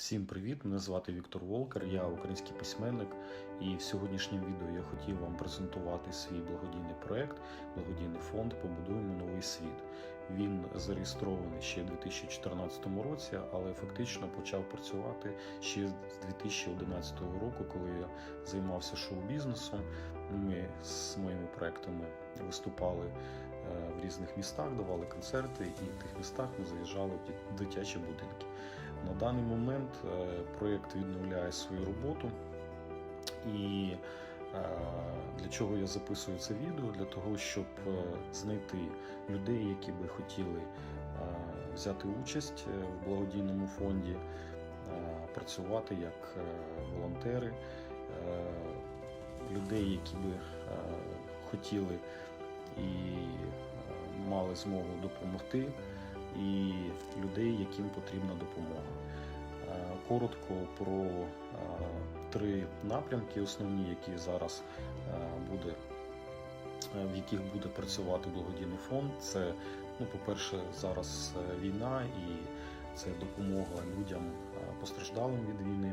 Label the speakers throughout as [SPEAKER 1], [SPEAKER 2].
[SPEAKER 1] Всім привіт! Мене звати Віктор Волкер, я український письменник, і в сьогоднішньому відео я хотів вам презентувати свій благодійний проект, благодійний фонд Побудуємо новий світ. Він зареєстрований ще у 2014 році, але фактично почав працювати ще з 2011 року, коли я займався шоу-бізнесом. Ми з моїми проектами виступали е, в різних містах, давали концерти, і в тих містах ми заїжджали в дитячі будинки. На даний момент е, проєкт відновляє свою роботу. І е, для чого я записую це відео? Для того, щоб е, знайти людей, які би хотіли взяти участь в благодійному фонді, працювати як волонтери, людей, які би хотіли і мали змогу допомогти, і людей, яким потрібна допомога. Е, Коротко про е, три напрямки, основні, які зараз е, буде, в яких буде працювати благодійний фонд. Це, ну, по-перше, зараз війна і це допомога людям постраждалим від війни,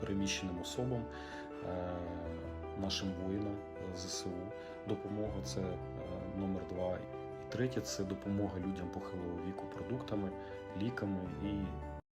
[SPEAKER 1] переміщеним особам, нашим воїнам ЗСУ. Допомога це номер третє це допомога людям похилого віку продуктами, ліками і